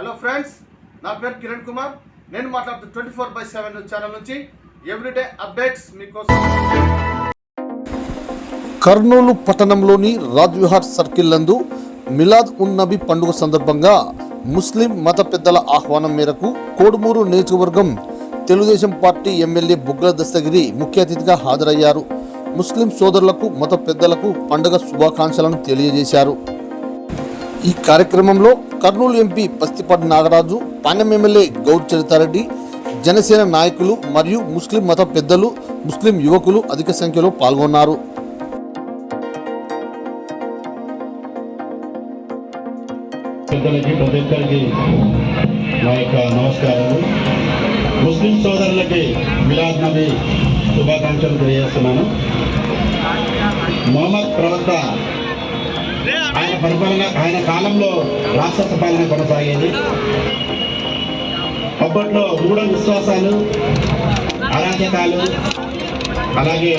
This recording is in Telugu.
హలో ఫ్రెండ్స్ నా పేరు కిరణ్ కుమార్. నేను మాట్లాడుతూ twenty four by seven channel నుంచి ఎవ్రీడే అప్డేట్స్ మీకోసం. కర్నూలు పట్టణంలోని రాజ్విహార్ సర్కిల్ నందు మిలాద్ ఉన్ నబీ పండుగ సందర్భంగా ముస్లిం మత పెద్దల ఆహ్వానం మేరకు కోడుమూరు నియోజకవర్గం తెలుగుదేశం పార్టీ ఎమ్మెల్యే బుగ్గల దస్తగిరి ముఖ్య అతిథిగా హాజరయ్యారు. ముస్లిం సోదరులకు మత పెద్దలకు పండుగ శుభాకాంక్షలను తెలియజేశారు. ఈ కార్యక్రమంలో కర్నూలు ఎంపీ పస్తిపాటి నాగరాజు పాణ్యం ఎమ్మెల్యే గౌడ్ చరితారెడ్డి జనసేన నాయకులు మరియు ముస్లిం మత పెద్దలు ముస్లిం యువకులు అధిక సంఖ్యలో పాల్గొన్నారు. పెద్దలకి ప్రతి ఒక్కరికి నా యొక్క నమస్కారాలు. ముస్లిం సోదరులకి మిలాద్ నబీ శుభాకాంక్షలు తెలియజేస్తున్నాను. మొహమ్మద్ ప్రవక్త ఆయన పరిపాలన ఆయన కాలంలో రాక్షస పాలన కొనసాగేది. అప్పట్లో మూఢ విశ్వాసాలు అరాచకాలు అలాగే